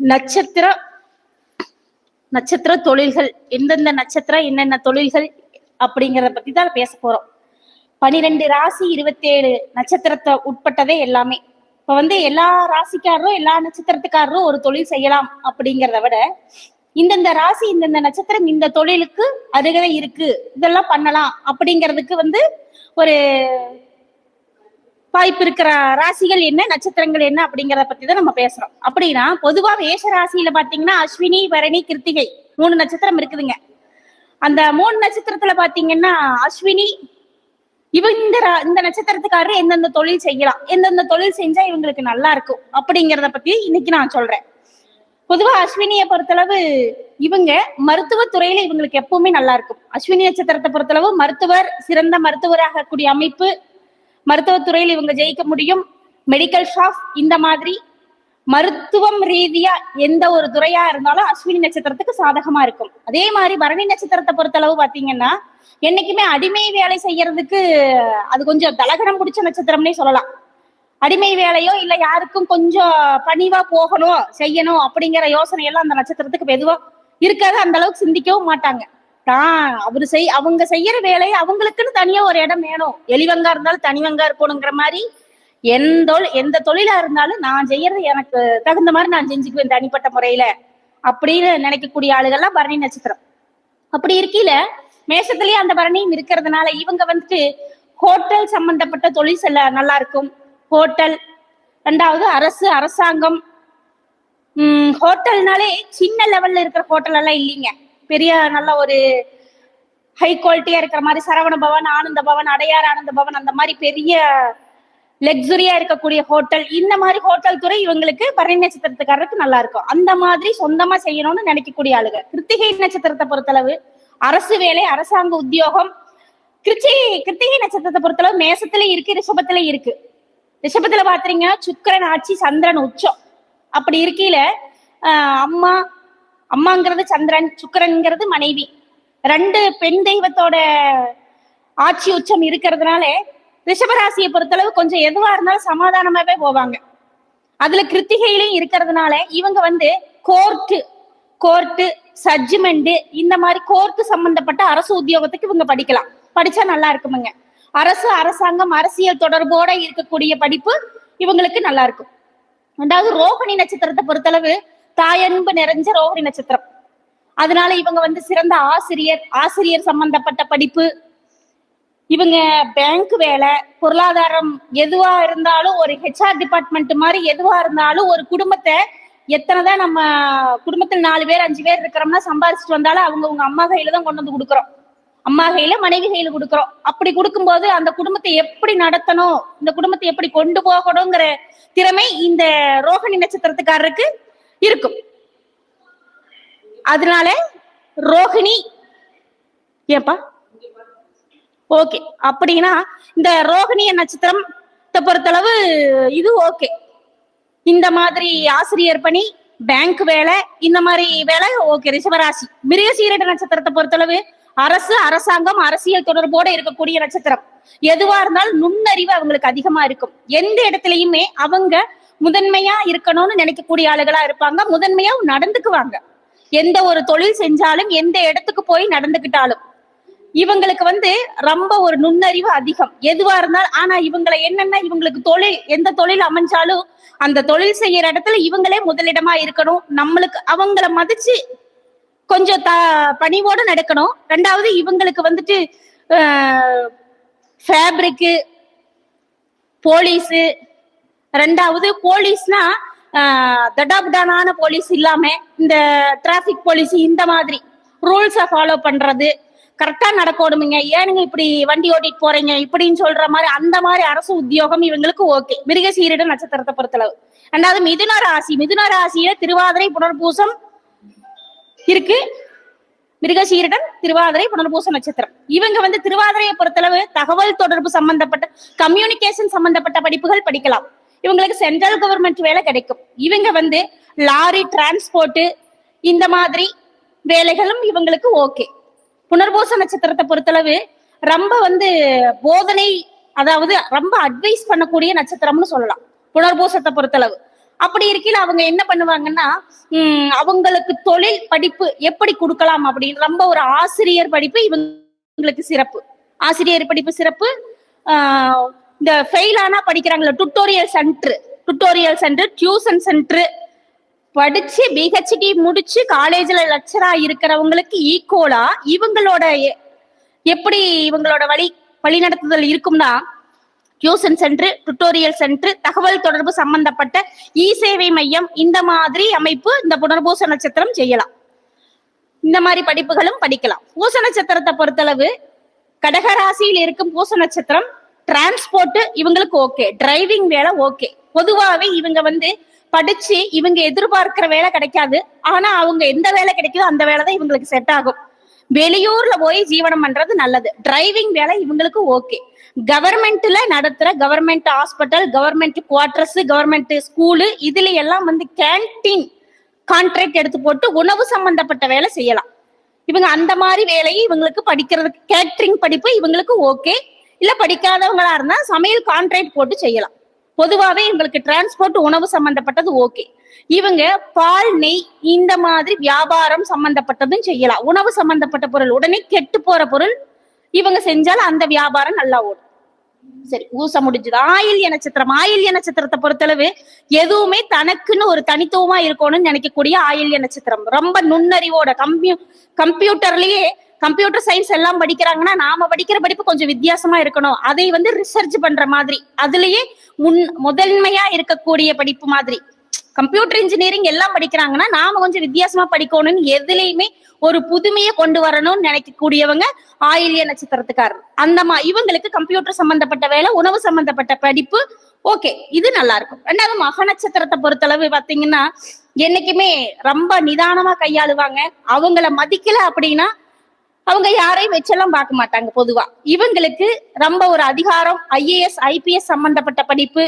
நட்சத்திர நட்சத்திர தொழில்கள் எந்தெந்த நட்சத்திரம் என்னென்ன தொழில்கள் அப்படிங்கிறத பத்தி தான் பேச போறோம். பனிரெண்டு ராசி இருபத்தேழு நட்சத்திரத்தை உட்பட்டதே எல்லாமே. இப்ப வந்து எல்லா ராசிக்காரரும் எல்லா நட்சத்திரத்துக்காரரும் ஒரு தொழில் செய்யலாம் அப்படிங்கிறத விட இந்தந்த ராசி இந்தந்த நட்சத்திரம் இந்த தொழிலுக்கு அருகதை இருக்கு இதெல்லாம் பண்ணலாம் அப்படிங்கிறதுக்கு வந்து ஒரு வாய்ப்பு இருக்கிற ராசிகள் என்ன நட்சத்திரங்கள் என்ன அப்படிங்கறத பத்தி தான் நம்ம பேசுறோம். அப்படின்னா பொதுவா வேஷ ராசியில பாத்தீங்கன்னா அஸ்வினி பரணி கிருத்திகை மூணு நட்சத்திரம் இருக்குதுங்க. அந்த மூணு நட்சத்திரத்துல பாத்தீங்கன்னா அஸ்வினி இவங்க இந்த ரா- இந்த நட்சத்திரத்துக்காரர் எந்தெந்த தொழில் செய்யலாம் எந்தெந்த தொழில் செஞ்சா இவங்களுக்கு நல்லா இருக்கும் அப்படிங்கறத பத்தி இன்னைக்கு நான் சொல்றேன். பொதுவா அஸ்வினியை பொறுத்தளவு இவங்க மருத்துவ துறையில இவங்களுக்கு எப்பவுமே நல்லா இருக்கும். அஸ்வினி நட்சத்திரத்தை பொறுத்தளவு மருத்துவர் சிறந்த மருத்துவராக கூடிய அமைப்பு மருத்துவத்துறையில் இவங்க ஜெயிக்க முடியும். மெடிக்கல் ஷாப் இந்த மாதிரி மருத்துவம் ரீதியா எந்த ஒரு துறையா இருந்தாலும் அஸ்வினி நட்சத்திரத்துக்கு சாதகமா இருக்கும். அதே மாதிரி பரணி நட்சத்திரத்தை பொறுத்தளவு பாத்தீங்கன்னா என்னைக்குமே அடிமை வேலை செய்யறதுக்கு அது கொஞ்சம் தலகணம் பிடிச்ச நட்சத்திரம்னே சொல்லலாம். அடிமை வேலையோ இல்ல யாருக்கும் கொஞ்சம் பணிவா போகணும் செய்யணும் அப்படிங்கிற யோசனை எல்லாம் அந்த நட்சத்திரத்துக்கு மெதுவா இருக்காது. அந்த அளவுக்கு சிந்திக்கவும் மாட்டாங்க. தான் அவரு செய் அவங்க செய்யற வேலையை அவங்களுக்குன்னு தனியா ஒரு இடம் வேணும். எலிவங்கா இருந்தாலும் தனிவங்கா இருக்கணுங்கிற மாதிரி எந்த எந்த தொழிலா இருந்தாலும் நான் செய்யறது எனக்கு தகுந்த மாதிரி நான் செஞ்சுக்குவேன் தனிப்பட்ட முறையில அப்படின்னு நினைக்கக்கூடிய ஆளுகள்லாம் பரணி நட்சத்திரம். அப்படி இருக்கையில மேஷத்திலேயே அந்த பரணியும் இருக்கிறதுனால இவங்க வந்துட்டு ஹோட்டல் சம்பந்தப்பட்ட தொழில் செல்ல நல்லா இருக்கும். ஹோட்டல் ரெண்டாவது அரசு அரசாங்கம். உம் ஹோட்டல்னாலே சின்ன லெவல்ல இருக்கிற ஹோட்டல் எல்லாம் இல்லைங்க. பெரிய நல்ல ஒரு ஹை குவாலிட்டியா இருக்கிற மாதிரி சரவண பவன் ஆனந்த பவன் அடையார் ஆனந்த பவன் அந்த மாதிரி பெரிய லக்ஸுரியா இருக்கக்கூடிய ஹோட்டல் இந்த மாதிரி ஹோட்டல் துறை இவங்களுக்கு பரணி நட்சத்திரத்துக்காரருக்கு நல்லா இருக்கும். அந்த மாதிரி சொந்தமா செய்யணும்னு நினைக்கக்கூடிய ஆளுங்க. கிருத்திகை நட்சத்திரத்தை பொறுத்தளவு அரசு வேலை அரசாங்க உத்தியோகம் கிருச்சி கிருத்திகை நட்சத்திரத்தை பொறுத்தளவு மேசத்துல இருக்கு ரிஷபத்துல இருக்கு. ரிஷபத்துல பாத்தீங்கன்னா சுக்கரன் ஆட்சி சந்திரன் உச்சம். அப்படி இருக்கையில ஆஹ் அம்மா அம்மாங்கிறது சந்திரன் சுக்கிரன்ங்கிறது மனைவி. ரெண்டு பெண் தெய்வத்தோட ஆட்சி உச்சம் இருக்கிறதுனால ரிஷபராசியை பொறுத்தளவு கொஞ்சம் எதுவா இருந்தாலும் சமாதானமாவே போவாங்க. அதுல கிருத்திகையிலையும் இருக்கிறதுனால இவங்க வந்து கோர்ட்டு கோர்ட்டு சட்ஜ்மெண்ட் இந்த மாதிரி கோர்ட்டு சம்பந்தப்பட்ட அரசு உத்தியோகத்துக்கு இவங்க படிக்கலாம். படிச்சா நல்லா இருக்குமுங்க. அரசு அரசாங்கம் அரசியல் தொடர்போட இருக்கக்கூடிய படிப்பு இவங்களுக்கு நல்லா இருக்கும். ரெண்டாவது ரோகிணி நட்சத்திரத்தை பொறுத்தளவு தாயன்பு நிறைஞ்ச ரோகிணி நட்சத்திரம். அதனால இவங்க வந்து சிறந்த ஆசிரியர் ஆசிரியர் சம்பந்தப்பட்ட படிப்பு. இவங்க பேங்க் வேலை பொருளாதாரம் எதுவா இருந்தாலும் ஒரு ஹெச்ஆர் டிபார்ட்மெண்ட் மாதிரி எதுவா இருந்தாலும் ஒரு குடும்பத்தை எத்தனை தான் நம்ம குடும்பத்தில் நாலு பேர் அஞ்சு பேர் இருக்கிறோம்னா சம்பாரிச்சிட்டு வந்தாலும் அவங்க உங்க அம்மா கையில தான் கொண்டு வந்து கொடுக்குறோம். அம்மா கையில மனைவி கையில கொடுக்குறோம். அப்படி கொடுக்கும்போது அந்த குடும்பத்தை எப்படி நடத்தணும் இந்த குடும்பத்தை எப்படி கொண்டு போகணுங்கிற திறமை இந்த ரோகிணி நட்சத்திரத்துக்காரருக்கு இருக்கும். அதனால ரோகிணி ஏப்பா ஓகே. அப்படின்னா இந்த ரோஹிணிய நட்சத்திரம் பொறுத்தளவு இது ஓகே. இந்த மாதிரி ஆசிரியர் பணி பேங்க் வேலை இந்த மாதிரி வேலை ஓகே. ரிஷபராசி. மிருகசீரட நட்சத்திரத்தை பொறுத்தளவு அரசு அரசாங்கம் அரசியல் தொடர்போட இருக்கக்கூடிய நட்சத்திரம். எதுவா இருந்தாலும் நுண்ணறிவு அவங்களுக்கு அதிகமா இருக்கும். எந்த இடத்துலயுமே அவங்க முதன்மையா இருக்கணும்னு நினைக்கக்கூடிய ஆளுகளா இருப்பாங்க. முதன்மையா நடந்துக்குவாங்க. எந்த ஒரு தொழில் செஞ்சாலும் எந்த இடத்துக்கு போய் நடந்துக்கிட்டாலும். இவங்களுக்கு வந்து ரொம்ப ஒரு நுண்ணறிவு அதிகம். எதுவா இருந்தாலும் ஆனா இவங்களை என்னன்னா இவங்களுக்கு தொழில் எந்த தொழில் அமைஞ்சாலும் அந்த தொழில் செய்யற இடத்துல இவங்களே முதலிடமா இருக்கணும். நம்மளுக்கு அவங்கள மதிச்சு கொஞ்சம் த பணிவோடு நடக்கணும். ரெண்டாவது இவங்களுக்கு வந்துட்டு ஃபேப்ரிக்கு போலீஸு ரெண்டாவது போலீஸ்னா தடாபுடானான போலீஸ் இல்லாம இந்த டிராபிக் போலீஸ் இந்த மாதிரி ரூல்ஸை ஃபாலோ பண்றது. கரெக்டா நடக்கணுமுங்க. ஏனுங்க இப்படி வண்டி ஓட்டிட்டு போறீங்க? இப்படின்னு சொல்ற மாதிரி அந்த மாதிரி அரசு உத்தியோகம் இவங்களுக்கு ஓகே மிருக சீரிட நட்சத்திரத்தை பொறுத்தளவு. ரெண்டாவது மிதுன ராசி. மிதுன ராசியில திருவாதிரை புனர்பூசம் இருக்கு. மிருகசீரிடன் திருவாதிரை புனர்பூச நட்சத்திரம். இவங்க வந்து திருவாதிரையை பொறுத்தளவு தகவல் தொடர்பு சம்பந்தப்பட்ட கம்யூனிகேஷன் சம்பந்தப்பட்ட படிப்புகள் படிக்கலாம். இவங்களுக்கு சென்ட்ரல் கவர்மெண்ட் வேலை கிடைக்கும். இவங்க வந்து லாரி டிரான்ஸ்போர்ட் இந்த மாதிரி வேலைகளும் இவங்களுக்கு ஓகே புனர்பூச நட்சத்திரத்தை பொறுத்தளவு ரொம்ப வந்து போதனை அதாவது ரொம்ப அட்வைஸ் பண்ணக்கூடிய நட்சத்திரம்னு சொல்லலாம். புனர்பூசத்தை பொறுத்தளவு. அப்படி இருக்கையில் அவங்க என்ன பண்ணுவாங்கன்னா உம் அவங்களுக்கு தொழில் படிப்பு எப்படி கொடுக்கலாம் அப்படின்னு ரொம்ப ஒரு ஆசிரியர் படிப்பு இவங்களுக்கு சிறப்பு. ஆசிரியர் படிப்பு சிறப்பு இந்த ஃபெயில் ஆனா படிக்கிறாங்களா tutorial centre tutorial centre tuition centre படிச்சு பிஹெச்டி முடிச்சு காலேஜ்ல லெக்சரா இருக்கிறவங்களுக்கு ஈக்குவலா இவங்களோட எ- எப்படி இவங்களோட வழி வழிநடத்துதல் இருக்கும்னா டியூஷன் சென்டர் டுட்டோரியல் சென்டர் தகவல் தொடர்பு சம்பந்தப்பட்ட இ சேவை மையம் இந்த மாதிரி அமைப்பு இந்த புனர்பூச நட்சத்திரம் செய்யலாம். இந்த மாதிரி படிப்புகளும் படிக்கலாம். பூச நட்சத்திரத்தை பொறுத்தளவு கடகராசியில் இருக்கும் பூச நட்சத்திரம் டிரான்ஸ்போர்ட் இவங்களுக்கு ஓகே டிரைவிங் வேலை ஓகே பொதுவாகவே இவங்க வந்து படிச்சு இவங்க எதிர்பார்க்கிற வேலை கிடைக்காது. ஆனா அவங்க எந்த வேலை கிடைக்குதோ அந்த வேலை தான் இவங்களுக்கு செட் ஆகும். வெளியூர்ல போய் ஜீவனம் பண்றது நல்லது. டிரைவிங் வேலை இவங்களுக்கு ஓகே கவர்மெண்ட்ல நடத்துற government hospital government quarters government school இதுல எல்லாம் வந்து கேண்டீன் கான்ட்ராக்ட் எடுத்து போட்டு உணவு சம்பந்தப்பட்ட வேலை செய்யலாம். இவங்க அந்த மாதிரி வேலையை இவங்களுக்கு படிக்கிறதுக்கு கேட்ரிங் படிப்பு இவங்களுக்கு ஓகே இல்ல படிக்காதவங்களா இருந்தா சமையல் கான்ட்ராக்ட் போட்டு செய்யலாம். பொதுவாகவே எங்களுக்கு டிரான்ஸ்போர்ட் உணவு சம்பந்தப்பட்டது ஓகே இவங்க பால் நெய் இந்த மாதிரி வியாபாரம் சம்பந்தப்பட்டதும் செய்யலாம். உணவு சம்பந்தப்பட்ட பொருள் உடனே கெட்டு போற பொருள் இவங்க செஞ்சால் அந்த வியாபாரம் நல்லா ஓடும். சரி ஊசம் முடிஞ்சது. ஆயில்ய நட்சத்திரம் ஆயில்ய நட்சத்திரத்தை பொறுத்தளவு எதுவுமே தனக்குன்னு ஒரு தனித்துவமா இருக்கணும்னு நினைக்கக்கூடிய ஆயில்ய நட்சத்திரம். ரொம்ப நுண்ணறிவோட கம்ப்யூ கம்ப்யூட்டர்லயே கம்ப்யூட்டர் சயின்ஸ் எல்லாம் படிக்கிறாங்கன்னா நாம படிக்கிற படிப்பு கொஞ்சம் வித்தியாசமா இருக்கணும். அதை வந்து ரிசர்ச் பண்ற மாதிரி. அதுலயே முன் முதன்மையா இருக்கக்கூடிய படிப்பு மாதிரி. கம்ப்யூட்டர் இன்ஜினியரிங் எல்லாம் படிக்கிறாங்கன்னா நாம கொஞ்சம் வித்தியாசமா படிக்கணும்னு எதுலையுமே ஒரு புதுமையை கொண்டு வரணும்னு நினைக்கக்கூடியவங்க ஆயிலிய நட்சத்திரத்துக்காரர். அந்த மா இவங்களுக்கு கம்ப்யூட்டர் சம்பந்தப்பட்ட வேலை உணவு சம்பந்தப்பட்ட படிப்பு ஓகே இது நல்லா இருக்கும் ரெண்டாவது மக நட்சத்திரத்தை பொறுத்தளவு பாத்தீங்கன்னா என்னைக்குமே ரொம்ப நிதானமா கையாளுவாங்க. அவங்கள மதிக்கல அப்படின்னா அவங்க யாரையும் வச்செல்லாம் பார்க்க மாட்டாங்க பொதுவா. இவங்களுக்கு ரொம்ப ஒரு அதிகாரம் ஐஏஎஸ் ஐபிஎஸ் சம்பந்தப்பட்ட படிப்பு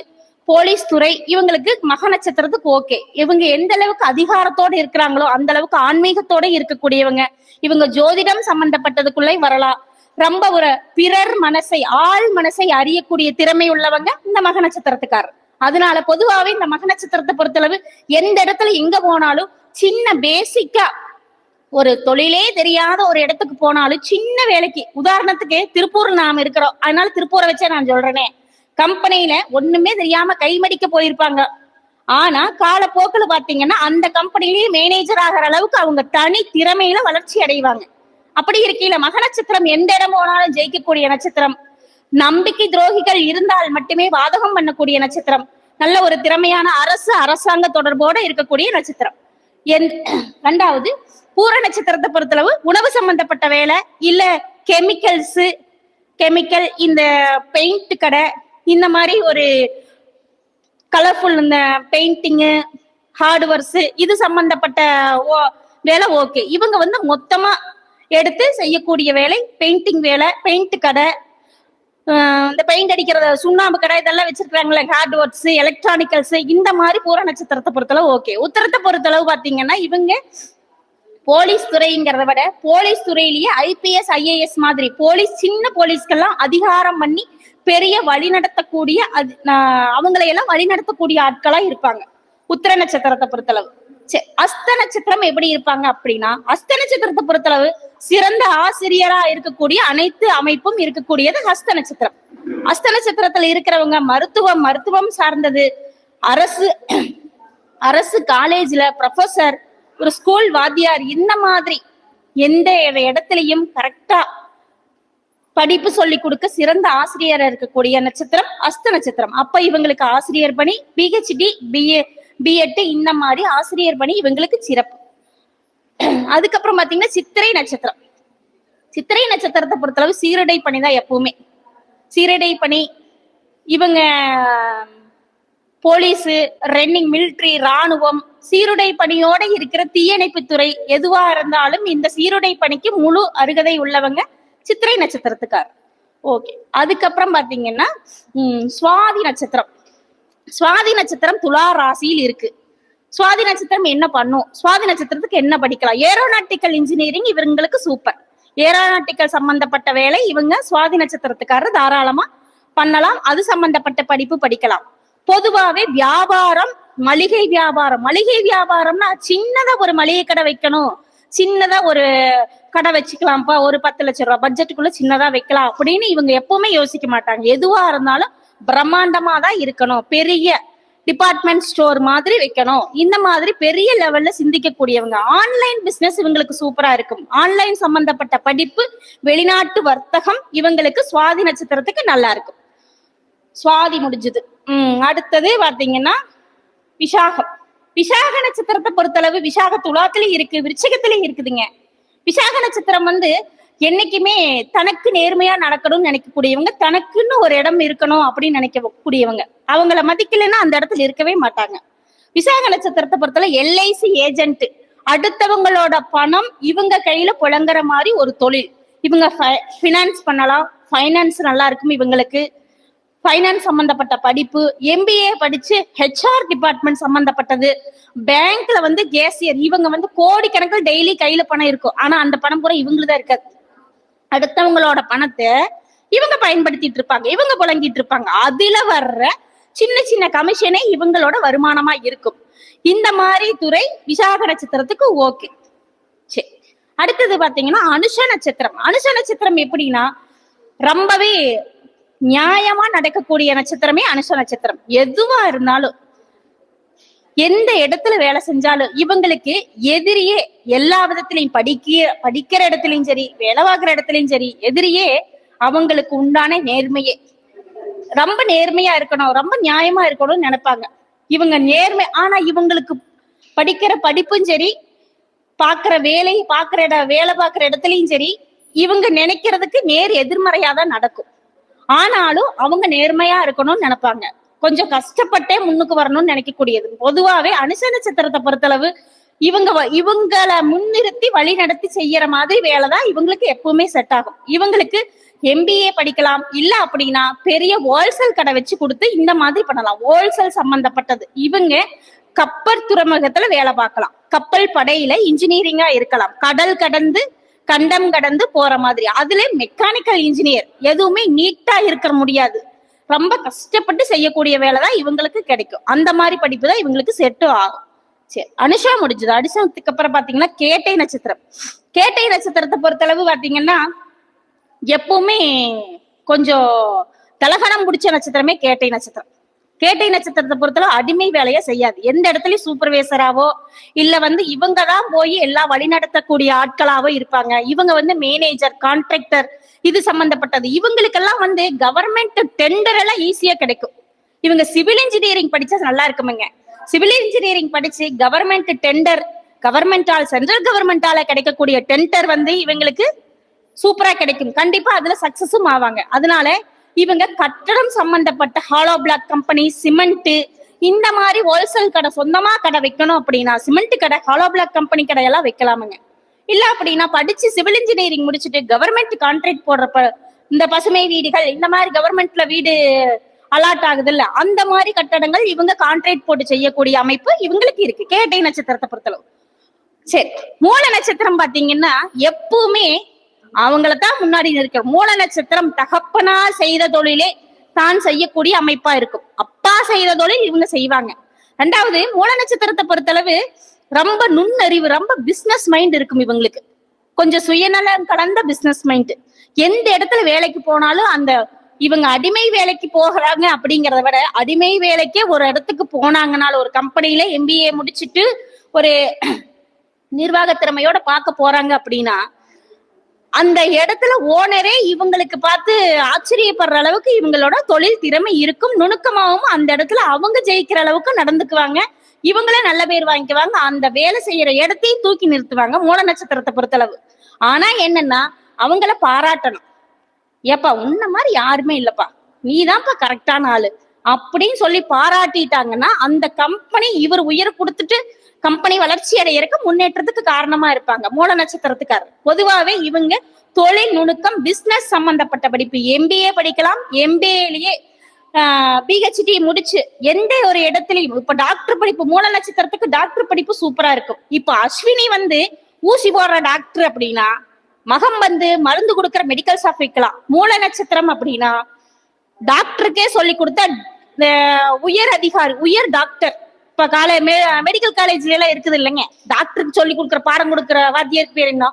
போலீஸ் துறை இவங்களுக்கு மக நட்சத்திரத்துக்கு ஓகே. இவங்க எந்த அளவுக்கு அதிகாரத்தோட இருக்கிறாங்களோ அந்த அளவுக்கு ஆன்மீகத்தோட இருக்கக்கூடியவங்க. இவங்க ஜோதிடம் சம்பந்தப்பட்டதுக்குள்ளே வரலாம். ரொம்ப ஒரு பிறர் மனசை ஆள் மனசை அறியக்கூடிய திறமை உள்ளவங்க இந்த மக நட்சத்திரத்துக்காரர். அதனால பொதுவாகவே இந்த மக நட்சத்திரத்தை பொறுத்தளவு எந்த இடத்துல எங்க போனாலும் சின்ன பேசிக்கா ஒரு தொழிலே தெரியாத ஒரு இடத்துக்கு போனாலும் சின்ன வேலைக்கு. உதாரணத்துக்கு திருப்பூர்ல நாம இருக்கிறோம். அதனால திருப்பூரை வச்சே நான் சொல்றேனே. கம்பெனியில ஒண்ணுமே தெரியாம கைமடிக்க போயிருப்பாங்க. ஆனா காலப்போக்கில் பாத்தீங்கன்னா அந்த கம்பெனிலேயே மேனேஜர் ஆகிற அளவுக்கு அவங்க தனி திறமையில வளர்ச்சி அடைவாங்க. அப்படி இருக்கையில மக நட்சத்திரம் எந்த இடம் போனாலும் ஜெயிக்கக்கூடிய நட்சத்திரம். நம்பிக்கை துரோகிகள் இருந்தால் மட்டுமே வாதகம் பண்ணக்கூடிய நட்சத்திரம். நல்ல ஒரு திறமையான அரசு அரசாங்க தொடர்போட இருக்கக்கூடிய நட்சத்திரம். என் ரெண்டாவது பூர நட்சத்திரத்தை பொறுத்தளவு உணவு சம்பந்தப்பட்ட வேலை இல்ல கெமிக்கல்ஸ் கெமிக்கல் இந்த பெயிண்ட் கடை இந்த மாதிரி ஒரு கலர்ஃபுல் இந்த பெயிண்டிங்கு ஹார்ட்வேர்ஸ் இது சம்பந்தப்பட்ட ஓ- வேலை ஓகே இவங்க வந்து மொத்தமா எடுத்து செய்யக்கூடிய வேலை பெயிண்டிங் வேலை பெயிண்ட் கடை இந்த பெயிண்ட் அடிக்கிற சுண்ணாம்பு கடை இதெல்லாம் வச்சிருக்காங்களே ஒர்க்ஸ் எலக்ட்ரானிக்கல்ஸ் இந்த மாதிரி பூர நட்சத்திரத்தை பொறுத்தளவு ஓகே உத்தரத்தை பொறுத்தளவு பாத்தீங்கன்னா இவங்க போலீஸ் துறைங்கிறத விட போலீஸ் துறையிலேயே ஐபிஎஸ் ஐஏஎஸ் மாதிரி போலீஸ் சின்ன போலீஸ்க்கெல்லாம் அதிகாரம் பண்ணி பெரிய வழி நடத்தக்கூடிய அது ஆஹ் வழி நடத்தக்கூடிய ஆட்களா இருப்பாங்க. உத்திர நட்சத்திரத்தை பொறுத்தளவு. அஸ்த நட்சத்திரம் எப்படி இருப்பாங்க அப்படின்னா அஸ்த நட்சத்திரத்தை பொறுத்தளவு சிறந்த ஆசிரியரா இருக்கக்கூடிய அனைத்து அமைப்பும் இருக்கக்கூடியது ஹஸ்த நட்சத்திரம். அஸ்த நட்சத்திரத்துல இருக்கிறவங்க மருத்துவம் மருத்துவம் சார்ந்தது. அரசு அரசு காலேஜ்ல ப்ரொஃபசர் ஒரு ஸ்கூல் வாத்தியார் இந்த மாதிரி எந்த இடத்துலையும் கரெக்டா படிப்பு சொல்லி கொடுக்க சிறந்த ஆசிரியரா இருக்கக்கூடிய நட்சத்திரம் அஸ்த நட்சத்திரம். அப்ப இவங்களுக்கு ஆசிரியர் பணி பிஹெச்டி பிஏ பிஎட் இந்த மாதிரி ஆசிரியர் பணி இவங்களுக்கு சிறப்பு. அதுக்கப்புறம் பாத்தீங்கன்னா சித்திரை நட்சத்திரம். சித்திரை நட்சத்திரத்தை பொறுத்தளவு சீரடை பணி தான் எப்பவுமே. சீரடை பணி இவங்க போலீஸு ரன்னிங் மிலிட்ரி ராணுவம் சீருடை பணியோட இருக்கிற தீயணைப்புத்துறை எதுவா இருந்தாலும் இந்த சீருடை பணிக்கு முழு அருகதை உள்ளவங்க சித்திரை நட்சத்திரத்துக்கார். ஓகே அதுக்கப்புறம் பாத்தீங்கன்னா உம், சுவாதி நட்சத்திரம். சுவாதி நட்சத்திரம் துலா ராசியில் இருக்கு. சுவாதி நட்சத்திரம் என்ன பண்ணும்? சுவாதி நட்சத்திரத்துக்கு என்ன படிக்கலாம்? ஏரோநாட்டிக்கல் இன்ஜினியரிங் இவங்களுக்கு சூப்பர் ஏரோநாட்டிக்கல் சம்பந்தப்பட்ட வேலை இவங்க சுவாதி நட்சத்திரத்துக்காரர் தாராளமா பண்ணலாம். அது சம்பந்தப்பட்ட படிப்பு படிக்கலாம். பொதுவாவே வியாபாரம் மளிகை வியாபாரம். மளிகை வியாபாரம்னா சின்னதா ஒரு மளிகை கடை வைக்கணும். சின்னதா ஒரு கடை வச்சுக்கலாம்ப்பா ஒரு பத்து லட்சம் ரூபாய் பட்ஜெட்டுக்குள்ள சின்னதா வைக்கலாம் அப்படின்னு இவங்க எப்பவுமே யோசிக்க மாட்டாங்க. எதுவா இருந்தாலும் பிரம்மாண்டமா தான் இருக்கணும். பெரிய டிபார்ட்மெண்ட் ஸ்டோர் மாதிரி வைக்கணும். இந்த மாதிரி பெரிய லெவல்ல சிந்திக்கக்கூடியவங்க. ஆன்லைன் பிசினஸ் இவங்களுக்கு சூப்பரா இருக்கும். ஆன்லைன் சம்பந்தப்பட்ட படிப்பு வெளிநாட்டு வர்த்தகம் இவங்களுக்கு சுவாதி நட்சத்திரத்துக்கு நல்லா இருக்கும். சுவாதி முடிஞ்சது. அடுத்தது பார்த்தீங்கன்னா விசாகம். விசாக நட்சத்திரத்தை பொறுத்தளவு விசாக துலாத்திலையும் இருக்கு விருச்சகத்திலையும் இருக்குதுங்க. விசாக நட்சத்திரம் வந்து என்னைக்குமே தனக்கு நேர்மையா நடக்கணும்னு நினைக்கக்கூடியவங்க தனக்குன்னு ஒரு இடம் இருக்கணும் அப்படின்னு நினைக்க கூடியவங்க அவங்கள மதிக்கலைன்னா அந்த இடத்துல இருக்கவே மாட்டாங்க. விசாக நட்சத்திரத்தை பொறுத்தல எல்ஐசி ஏஜென்ட் அடுத்தவங்களோட பணம் இவங்க கையில புழங்குற மாதிரி ஒரு தொழில். இவங்க ஃபினான்ஸ் பண்ணலாம் ஃபைனான்ஸ் நல்லா இருக்கும் இவங்களுக்கு. ஃபைனான்ஸ் சம்பந்தப்பட்ட படிப்பு எம்பிஏ படிச்சு ஹெச்ஆர் டிபார்ட்மெண்ட் சம்பந்தப்பட்டது. பேங்க்ல வந்து கேசியர் இவங்க வந்து கோடிக்கணக்கில் டெய்லி கையில பணம் இருக்கும். ஆனா அந்த பணம் பூரா இவங்களுதான் இருக்காது. அடுத்தவங்களோட பணத்தை இவங்க பயன்படுத்திட்டு இருப்பாங்க. இவங்க புழங்கிட்டு இருப்பாங்க. அதுல வர்ற சின்ன சின்ன கமிஷனே இவங்களோட வருமானமா இருக்கும். இந்த மாதிரி துறை விசாக நட்சத்திரத்துக்கு ஓகே. சரி. அடுத்தது பாத்தீங்கன்னா அனுஷ நட்சத்திரம். அனுஷ நட்சத்திரம் எப்படின்னா ரொம்பவே நியாயமா நடக்கக்கூடிய நட்சத்திரமே அனுஷ நட்சத்திரம். எதுவா இருந்தாலும் எந்த இடத்துல வேலை செஞ்சாலும் இவங்களுக்கு எதிரியே எல்லா விதத்திலையும் படிக்க படிக்கிற இடத்துலயும் சரி வேலை பார்க்குற இடத்துலயும் சரி எதிரியே அவங்களுக்கு உண்டான நேர்மையே. ரொம்ப நேர்மையா இருக்கணும் ரொம்ப நியாயமா இருக்கணும்னு நினைப்பாங்க. இவங்க நேர்மை ஆனா இவங்களுக்கு படிக்கிற படிப்பும் சரி பாக்குற வேலை பாக்குற இட வேலை பார்க்குற இடத்துலயும் சரி இவங்க நினைக்கிறதுக்கு நேர் எதிர்மறையா தான் நடக்கும். ஆனாலும் அவங்க நேர்மையா இருக்கணும்னு நினைப்பாங்க. கொஞ்சம் கஷ்டப்பட்டே முன்னுக்கு வரணும்னு நினைக்கக்கூடியது. பொதுவாவே அனுச நட்சத்திரத்தை பொறுத்தளவு இவங்க வ- இவங்கள முன்னிறுத்தி வழி நடத்தி செய்யற மாதிரி வேலை தான் இவங்களுக்கு எப்பவுமே செட் ஆகும். இவங்களுக்கு எம்பிஏ படிக்கலாம். இல்ல அப்படின்னா பெரிய ஹோல்சேல் கடை வச்சு கொடுத்து இந்த மாதிரி பண்ணலாம். ஹோல்சேல் சம்பந்தப்பட்டது. இவங்க கப்பல் துறைமுகத்துல வேலை பார்க்கலாம். கப்பல் படையில இன்ஜினியரிங்கா இருக்கலாம். கடல் கடந்து கண்டம் கடந்து போற மாதிரி. அதுல மெக்கானிக்கல் இன்ஜினியர் எதுவுமே நீட்டா இருக்க முடியாது. ரொம்ப கஷ்டப்பட்டு செய்யக்கூடிய வேலை தான் இவங்களுக்கு கிடைக்கும். அந்த மாதிரி படிப்பு தான் இவங்களுக்கு செட்டு ஆகும். சரி அனுஷா முடிஞ்சது? அனுஷத்துக்கு அப்புறம் பாத்தீங்கன்னா கேட்டை நட்சத்திரம். கேட்டை நட்சத்திரத்தை பொறுத்தளவு பாத்தீங்கன்னா எப்பவுமே கொஞ்சம் தலகணம் பிடிச்ச நட்சத்திரமே கேட்டை நட்சத்திரம். கேட்டை நட்சத்திரத்தை பொறுத்தளவு அடிமை வேலையை செய்யாது. எந்த இடத்துலயும் சூப்பர்வைசராவோ இல்ல வந்து இவங்க தான் போய் எல்லாம் வழிநடத்தக்கூடிய ஆட்களாவோ இருப்பாங்க. இவங்க வந்து மேனேஜர் கான்ட்ராக்டர் இது சம்பந்தப்பட்டது. இவங்களுக்கெல்லாம் வந்து கவர்மெண்ட் டெண்டர் எல்லாம் ஈஸியா கிடைக்கும். இவங்க சிவில் இன்ஜினியரிங் படிச்சா நல்லா இருக்குமுங்க. சிவில் இன்ஜினியரிங் படிச்சு கவர்மெண்ட் டெண்டர் கவர்மெண்டால் சென்ட்ரல் கவர்மெண்டால கிடைக்கக்கூடிய டெண்டர் வந்து இவங்களுக்கு சூப்பரா கிடைக்கும். கண்டிப்பா அதுல சக்சஸும் ஆவாங்க. அதனால இவங்க கட்டடம் சம்பந்தப்பட்ட ஹாலோ பிளாக் கம்பெனி சிமெண்ட் இந்த மாதிரி ஹோல்சேல் கடை சொந்தமா கடை வைக்கணும் அப்படின்னா சிமெண்ட் கடை ஹாலோ பிளாக் கம்பெனி கடையெல்லாம் வைக்கலாமுங்க. இல்ல அப்படின்னா படிச்சு சிவில் இன்ஜினியரிங் முடிச்சுட்டு கவர்மெண்ட் கான்ட்ராக்ட் போடுறப்ப இந்த பசுமை வீடுகள் இந்த மாதிரி கவர்மெண்ட்ல வீடு அலாட் ஆகுது இல்ல அந்த மாதிரி கட்டடங்கள் இவங்க கான்ட்ராக்ட் போட்டு செய்யக்கூடிய அமைப்பு இவங்களுக்கு இருக்கு. கேட்டை நட்சத்திரத்தை பொறுத்தளவு. சரி மூல நட்சத்திரம் பாத்தீங்கன்னா எப்பவுமே அவங்கள தான் முன்னாடி நிற்க. மூல நட்சத்திரம் தகப்பனா செய்த தொழிலே தான் செய்யக்கூடிய அமைப்பா இருக்கும். அப்பா செய்த தொழில் இவங்க செய்வாங்க. ரெண்டாவது மூல நட்சத்திரத்தை பொறுத்தளவு ரொம்ப நுண்ணறிவு ரொம்ப பிசினஸ் மைண்ட் இருக்கும் இவங்களுக்கு. கொஞ்சம் சுயநலம் கலந்த பிசினஸ் மைண்ட் எந்த இடத்துல வேலைக்கு போனாலும் அந்த இவங்க அடிமை வேலைக்கு போகிறாங்க அப்படிங்கிறத விட அடிமை வேலைக்கே ஒரு இடத்துக்கு போனாங்கனால ஒரு கம்பெனியில எம்பிஏ முடிச்சிட்டு ஒரு நிர்வாக திறமையோட பார்க்க போறாங்க அப்படின்னா அந்த இடத்துல ஓனரே இவங்களுக்கு பார்த்து ஆச்சரியப்படுற அளவுக்கு இவங்களோட தொழில் திறமை இருக்கும். நுணுக்கமாகவும் அந்த இடத்துல அவங்க ஜெயிக்கிற அளவுக்கு நடந்துக்குவாங்க. இவங்களே நல்ல பேர் வாங்கிக்குவாங்க. அந்த வேலை செய்யற இடத்தையும் தூக்கி நிறுத்துவாங்க மூல நட்சத்திரத்தை பொறுத்தளவு. ஆனா என்னன்னா அவங்கள பாராட்டணும். ஏப்பா உன்ன மாதிரி யாருமே இல்லப்பா. நீதான்ப்பா கரெக்டான ஆளு. அப்படின்னு சொல்லி பாராட்டிட்டாங்கன்னா அந்த கம்பெனி இவர் உயர் கொடுத்துட்டு கம்பெனி வளர்ச்சி அடையறக்கு முன்னேற்றத்துக்கு காரணமா இருப்பாங்க. மூல நட்சத்திரத்துக்காரர். பொதுவாவே இவங்க தொழில் நுணுக்கம் பிசினஸ் சம்பந்தப்பட்ட படிப்பு எம்பிஏ படிக்கலாம் எம்பிஏலயே பிஹெச்டி முடிச்சு எந்த ஒரு இடத்துலயும் இப்ப டாக்டர் படிப்பு மூல நட்சத்திரத்துக்கு டாக்டர் படிப்பு சூப்பரா இருக்கும். இப்ப அஸ்வினி வந்து ஊசி போடுற டாக்டர் அப்படின்னா மகம் வந்து மருந்து கொடுக்குற மெடிக்கல் ஷாப் வைக்கலாம். மூல நட்சத்திரம் அப்படின்னா டாக்டருக்கே சொல்லி கொடுத்த உயர் அதிகாரி உயர் டாக்டர் இப்ப காலை மெடிக்கல் காலேஜ்ல எல்லாம் இருக்குது இல்லைங்க. டாக்டருக்கு சொல்லி கொடுக்குற பாடம் கொடுக்குற வாத்தியருக்கு பேர் என்ன?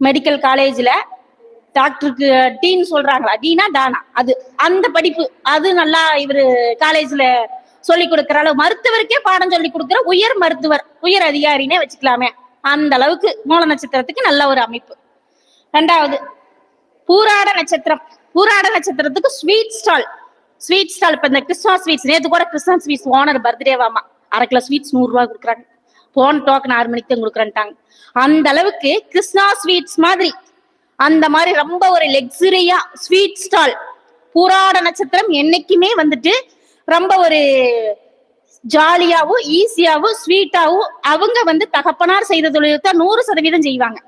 மெடிக்கல் காலேஜ்ல டாக்டருக்கு டீன் சொல்றாங்களா டீனா டானா அது அந்த படிப்பு அது நல்லா இவரு காலேஜ்ல சொல்லி கொடுக்குற அளவு. மருத்துவருக்கே பாடம் சொல்லி கொடுக்குற உயர் மருத்துவர் உயர் அதிகாரினே வச்சுக்கலாமே. அந்த அளவுக்கு மூல நட்சத்திரத்துக்கு நல்ல ஒரு அமைப்பு. ரெண்டாவது பூராட நட்சத்திரம். பூராட நட்சத்திரத்துக்கு ஸ்வீட் ஸ்டால் ஸ்வீட் ஸ்டால் இப்போ இந்த கிருஷ்ணா ஸ்வீட்ஸ் நேற்று கூட கிருஷ்ணா ஸ்வீட்ஸ் ஓனர் பர்த்டேவாமா அரை கிலோ ஸ்வீட்ஸ் நூறு கொடுக்குறாங்க. போன் டோக்கன் ஆறு மணிக்கு தான் கொடுக்குறேன்ட்டாங்க. அந்த அளவுக்கு கிருஷ்ணா ஸ்வீட்ஸ் மாதிரி அந்த மாதிரி ரொம்ப ஒரு லெக்ஸுரியா ஸ்வீட் ஸ்டால் பூராட நட்சத்திரம் என்னைக்குமே வந்துட்டு ரொம்ப ஒரு ஜாலியாவும் ஈஸியாவும் ஸ்வீட்டாவும் அவங்க வந்து தகப்பனார் செய்த தொழில் தான் நூறு சதவீதம் செய்வாங்க.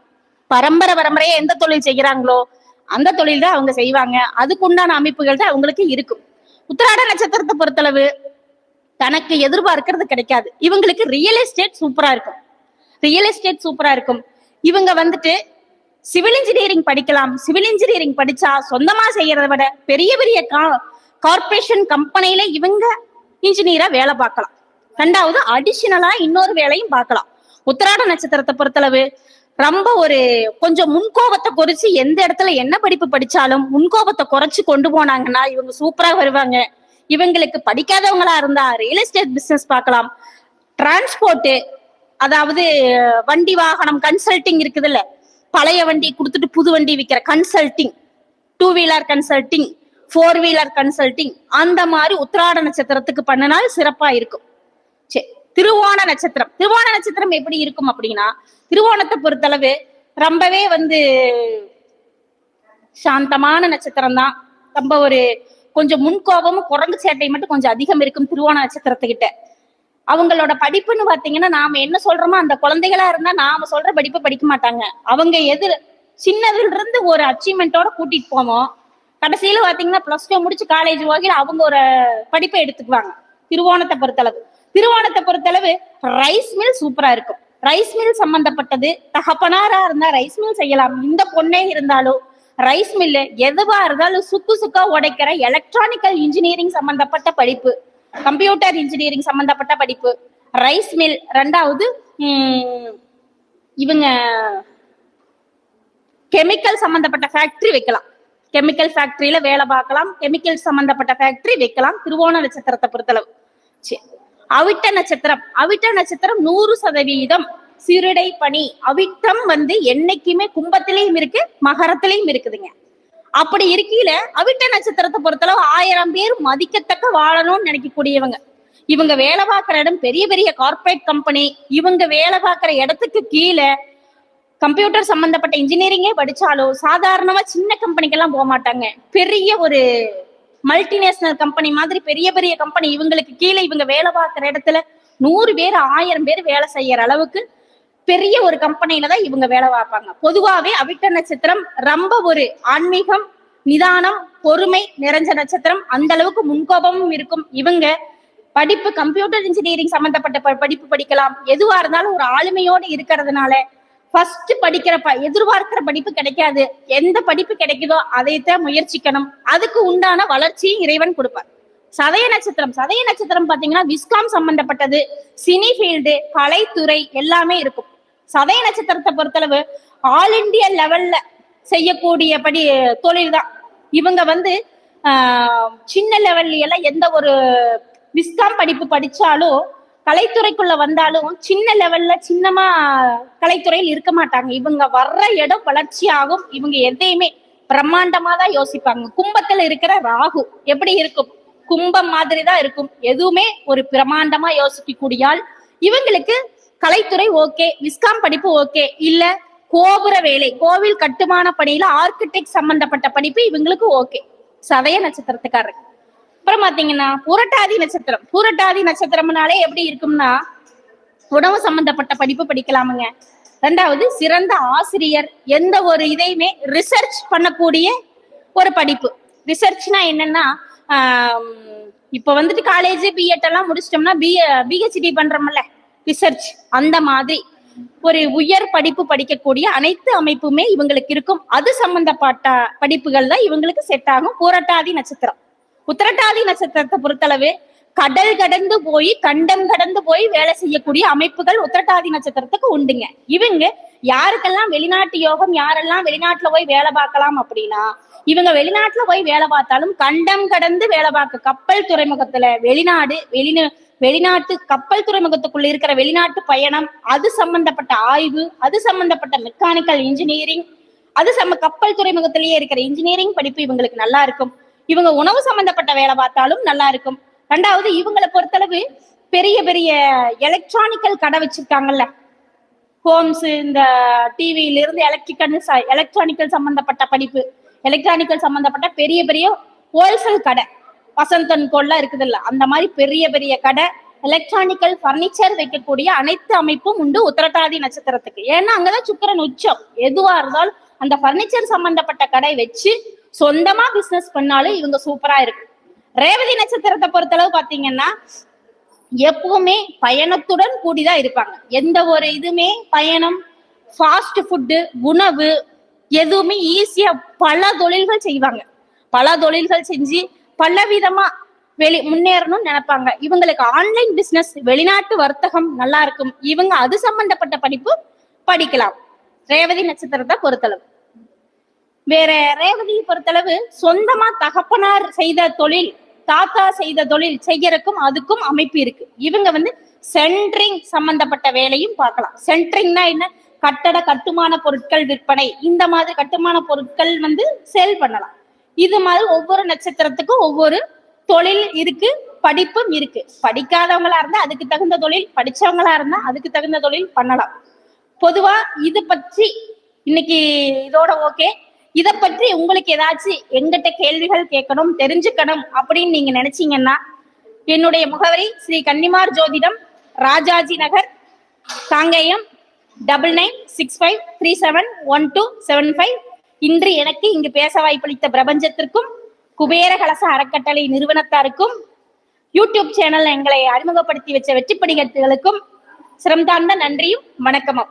பரம்பரை பரம்பரையா எந்த தொழில் செய்கிறாங்களோ அந்த தொழில் தான் அவங்க செய்வாங்க. அதுக்கு உண்டான அமைப்புகள் தான் அவங்களுக்கு இருக்கும். உத்திராட நட்சத்திரத்தை பொறுத்தளவு தனக்கு எதிர்பார்க்கறது கிடைக்காது. இவங்களுக்கு ரியல் எஸ்டேட் சூப்பரா இருக்கும். ரியல் எஸ்டேட் சூப்பரா இருக்கும். இவங்க வந்துட்டு சிவில் இன்ஜினியரிங் படிக்கலாம். சிவில் இன்ஜினியரிங் படிச்சா சொந்தமா செய்யறதை விட பெரிய பெரிய கார்பரேஷன் கம்பெனில இவங்க இன்ஜினியரா வேலை பார்க்கலாம். ரெண்டாவது அடிஷனலா இன்னொரு வேலையும் பார்க்கலாம். உத்திராட நட்சத்திரத்தை பொறுத்தளவு ரொம்ப ஒரு கொஞ்சம் முன்கோபத்தை குறைச்சு எந்த இடத்துல என்ன படிப்பு படிச்சாலும் முன்கோபத்தை குறைச்சு கொண்டு போனாங்கன்னா இவங்க சூப்பரா வருவாங்க. இவங்களுக்கு படிக்காதவங்களா இருந்தா ரியல் எஸ்டேட் பிசினஸ் பார்க்கலாம். டிரான்ஸ்போர்ட் அதாவது வண்டி வாகனம் கன்சல்டிங் இருக்குதுல்ல. பழைய வண்டி கொடுத்துட்டு புது வண்டி விற்கிற consulting two wheeler consulting four wheeler consulting அந்த மாதிரி உத்திராட நட்சத்திரத்துக்கு பண்ணினால் சிறப்பா இருக்கும். சரி திருவோண நட்சத்திரம். திருவோண நட்சத்திரம் எப்படி இருக்கும் அப்படின்னா திருவோணத்தை பொறுத்தளவு ரொம்பவே வந்து சாந்தமான நட்சத்திரம் தான் ரொம்ப ஒரு கொஞ்சம் முன்கோபமும் குரங்கு சேட்டை மட்டும் கொஞ்சம் அதிகம் இருக்கும் திருவோண நட்சத்திரத்துக்கிட்ட. அவங்களோட படிப்புன்னு பாத்தீங்கன்னா நாம என்ன சொல்றோமோ அந்த குழந்தைகளா இருந்தா நாம சொல்ற படிப்பை படிக்க மாட்டாங்க. அவங்க எதிர் சின்னதுல இருந்து ஒரு அச்சீவ்மெண்ட்டோட கூட்டிட்டு போவோம் கடைசியில பாத்தீங்கன்னா பிளஸ் டூ முடிச்சு காலேஜ் போகையில அவங்க ஒரு படிப்பை எடுத்துக்குவாங்க. திருவோணத்தை பொறுத்தளவு. திருவோணத்தை பொறுத்தளவு ரைஸ் மில் சூப்பரா இருக்கும். ரைஸ் மில் சம்பந்தப்பட்டது தகப்பனாரா இருந்தா ரைஸ் மில் செய்யலாம். இந்த பொண்ணே இருந்தாலும் ரைஸ் மில்லு எதுவா இருந்தாலும் சுக்கு சுக்கா உடைக்கிற எலக்ட்ரானிக்கல் இன்ஜினியரிங் சம்பந்தப்பட்ட படிப்பு கம்ப்யூட்டர் இன்ஜினியரிங் சம்பந்தப்பட்ட படிப்பு. ரைஸ் மில் ரெண்டாவது இவங்க கெமிக்கல் சம்பந்தப்பட்ட ஃபேக்டரி வைக்கலாம். கெமிக்கல் ஃபேக்டரியில வேலை பார்க்கலாம். கெமிக்கல் சம்பந்தப்பட்ட ஃபேக்டரி வைக்கலாம். திருவோண நட்சத்திரத்தை பொறுத்தளவு. சரி. அவிட்ட நட்சத்திரம். அவிட்ட நட்சத்திரம் நூறு சதவீதம் சிறுடை பணி அவிட்டம் வந்து என்னைக்குமே கும்பத்திலையும் இருக்கு மகரத்திலையும் இருக்குதுங்க. அப்படி இருக்கையில அவிட்ட நட்சத்திரத்தை பொறுத்தளவு ஆயிரம் பேர் மதிக்கத்தக்க வாழணும்னு நினைக்கக்கூடியவங்க. இவங்க வேலை பார்க்குற இடம் பெரிய பெரிய கார்ப்பரேட் கம்பெனி இவங்க வேலை பார்க்குற இடத்துக்கு கீழே கம்ப்யூட்டர் சம்பந்தப்பட்ட இன்ஜினியரிங்கே படிச்சாலும் சாதாரணமா சின்ன கம்பெனிக்கெல்லாம் போக மாட்டாங்க பெரிய ஒரு மல்டிநேஷனல் கம்பெனி மாதிரி பெரிய பெரிய கம்பெனி இவங்களுக்கு கீழே இவங்க வேலை பார்க்குற இடத்துல நூறு பேர் ஆயிரம் பேர் வேலை செய்யற அளவுக்கு பெரிய ஒரு கம்பெனில தான் இவங்க வேலை பார்ப்பாங்க. பொதுவாகவே அவிட்ட நட்சத்திரம் ரொம்ப ஒரு ஆன்மீகம் நிதானம் பொறுமை நிறைஞ்ச நட்சத்திரம். அந்த அளவுக்கு முன்கோபமும் இருக்கும். இவங்க படிப்பு கம்ப்யூட்டர் இன்ஜினியரிங் சம்பந்தப்பட்ட ப- படிப்பு படிக்கலாம். எதுவா இருந்தாலும் ஒரு ஆளுமையோடு இருக்கிறதுனால ஃபர்ஸ்ட் படிக்கிற ப எதிர்பார்க்கிற படிப்பு கிடைக்காது. எந்த படிப்பு கிடைக்குதோ அதைத்தான் முயற்சிக்கணும். அதுக்கு உண்டான வளர்ச்சியும் இறைவன் கொடுப்பார். சதய நட்சத்திரம் சதய நட்சத்திரம் பாத்தீங்கன்னா விஸ்காம் சம்பந்தப்பட்டது சினி ஃபீல்டு கலைத்துறை எல்லாமே இருக்கும். சதய நட்சத்திரத்தை பொறுத்தளவு ஆல் இந்தியா லெவல்ல செய்யக்கூடிய படி தொழில் தான் இவங்க வந்து சின்ன லெவல்ல எல்லாம் எந்த ஒரு விஸ்காம் படிப்பு படிச்சாலும் கலைத்துறைக்குள்ள வந்தாலும் சின்ன லெவல்ல சின்னமா கலைத்துறையில் இருக்க மாட்டாங்க. இவங்க வர்ற இடம் வளர்ச்சி ஆகும் இவங்க எதையுமே பிரம்மாண்டமா தான் யோசிப்பாங்க. கும்பத்துல இருக்கிற ராகு எப்படி இருக்கும்? கும்பம் மாதிரி தான் இருக்கும். எதுவுமே ஒரு பிரமாண்டமா யோசிக்கக்கூடிய ஆள். இவங்களுக்கு கலைத்துறை ஓகே விஸ்காம் படிப்பு ஓகே இல்ல கோபுர வேலை கோவில் கட்டுமான பணியில ஆர்கிடெக்ட் சம்பந்தப்பட்ட படிப்பு இவங்களுக்கு ஓகே. சதய நட்சத்திரத்துக்காரர். அப்புறம் பாத்தீங்கன்னா புரட்டாதி நட்சத்திரம். புரட்டாதி நட்சத்திரம்னாலே எப்படி இருக்கும்னா உணவு சம்பந்தப்பட்ட படிப்பு படிக்கலாமுங்க. ரெண்டாவது சிறந்த ஆசிரியர். எந்த ஒரு இதையுமே ரிசர்ச் பண்ணக்கூடிய ஒரு படிப்பு. ரிசர்ச்னா என்னன்னா இப்போ இப்ப வந்துட்டு காலேஜ் பிஎட் எல்லாம் முடிச்சிட்டோம்னா பி பிஹெச்டி பண்றோம்ல ரிசர்ச் அந்த மாதிரி ஒரு உயர் படிப்பு படிக்கக்கூடிய அனைத்து அமைப்புமே இவங்களுக்கு இருக்கும். அது சம்பந்தப்பட்ட படிப்புகள் தான் இவங்களுக்கு செட் ஆகும். போராட்டாதி நட்சத்திரம். உத்திரட்டாதி நட்சத்திரத்தை பொறுத்தளவு கடல் கடந்து போய் கண்டம் கடந்து போய் வேலை செய்யக்கூடிய அமைப்புகள் உத்திரட்டாதி நட்சத்திரத்துக்கு உண்டுங்க. இவங்க யாருக்கெல்லாம் வெளிநாட்டு யோகம் யாரெல்லாம் வெளிநாட்டுல போய் வேலை பார்க்கலாம் அப்படின்னா இவங்க வெளிநாட்டுல போய் வேலை பார்த்தாலும் கண்டம் கடந்து வேலை பார்க்க கப்பல் துறைமுகத்துல வெளிநாடு வெளிநா வெளிநாட்டு கப்பல் துறைமுகத்துக்குள்ள இருக்கிற வெளிநாட்டு பயணம் அது சம்பந்தப்பட்ட ஆய்வு அது சம்பந்தப்பட்ட மெக்கானிக்கல் இன்ஜினியரிங் அது சம்ம கப்பல் துறைமுகத்திலேயே இருக்கிற இன்ஜினியரிங் படிப்பு இவங்களுக்கு நல்லா இருக்கும். இவங்க உணவு சம்பந்தப்பட்ட வேலை பார்த்தாலும் நல்லா இருக்கும். ரெண்டாவது இவங்களை பொறுத்தளவு பெரிய பெரிய எலக்ட்ரானிக்கல் கடை வச்சிருக்காங்கல்ல. ஹோம்ஸ் இந்த டிவியில இருந்து எலக்ட்ரிக்கல் எலக்ட்ரானிக்கல் சம்பந்தப்பட்ட படிப்பு எலக்ட்ரானிக்கல் சம்பந்தப்பட்ட பெரிய பெரிய ஹோல்சேல் கடை. வசந்தன் கோல்லாம் இருக்குது இல்ல அந்த மாதிரி பெரிய பெரிய கடை எலக்ட்ரானிக்கல் பர்னிச்சர் வைக்கக்கூடிய அனைத்து அமைப்பும் உண்டு உத்தரட்டாதி நட்சத்திரத்துக்கு. ஏன்னா அங்கதான் சுக்கிரன் உச்சம். எதுவா இருந்தாலும் அந்த பர்னிச்சர் சம்பந்தப்பட்ட கடை வச்சு சொந்தமா பிசினஸ் பண்ணாலும் இவங்க சூப்பரா இருக்கு ரேவதி நட்சத்திரத்தை பொறுத்தளவு பாத்தீங்கன்னா எப்பவுமே பயணத்துடன் கூடிதான் இருப்பாங்க. எந்த ஒரு இதுமே பயணம் ஃபாஸ்ட் ஃபுட்டு உணவு எதுவுமே ஈஸியா பல தொழில்கள் செய்வாங்க. பல தொழில்கள் செஞ்சு பல விதமா வெளி முன்னேறணும்னு நினைப்பாங்க. இவங்களுக்கு ஆன்லைன் பிசினஸ் வெளிநாட்டு வர்த்தகம் நல்லா இருக்கும். இவங்க அது சம்பந்தப்பட்ட படிப்பு படிக்கலாம். ரேவதி நட்சத்திரத்தை பொறுத்தளவு. வேற ரேவதியை பொறுத்தளவு சொந்தமா தகப்பனார் செய்த தொழில் தாத்தா செய்த தொழில் செய்யறதுக்கும் அதுக்கும் அமைப்பு இருக்கு. இவங்க வந்து சென்ட்ரிங் சம்பந்தப்பட்ட வேலையும் பார்க்கலாம். சென்ட்ரிங்னா என்ன? கட்டட கட்டுமான பொருட்கள் விற்பனை. இந்த மாதிரி கட்டுமான பொருட்கள் வந்து சேல் பண்ணலாம். இது மாதிரி ஒவ்வொரு நட்சத்திரத்துக்கும் ஒவ்வொரு தொழில் இருக்கு படிப்பும் இருக்கு. படிக்காதவங்களா இருந்தா அதுக்கு தகுந்த தொழில் படிச்சவங்களா இருந்தா அதுக்கு தகுந்த தொழில் பண்ணலாம். பொதுவா இது பற்றி இன்னைக்கு இதோட ஓகே இத பற்றி உங்களுக்கு ஏதாச்சும் எங்கிட்ட கேள்விகள் கேட்கணும் தெரிஞ்சுக்கணும் அப்படின்னு நீங்க நினைச்சீங்கன்னா என்னுடைய முகவரி Sri Kannimar Jothidam Rajaji Nagar Kangeyam double nine six five three seven one two seven five. இன்று எனக்கு இங்கு பேச வாய்ப்பளித்த பிரபஞ்சத்திற்கும் குபேர கலச அறக்கட்டளை நிறுவனத்தாருக்கும் யூடியூப் சேனல் எங்களை அறிமுகப்படுத்தி வச்ச வெற்றி படிகட்டுகளுக்கும் சிறந்தார்ந்த நன்றியும் வணக்கமும்.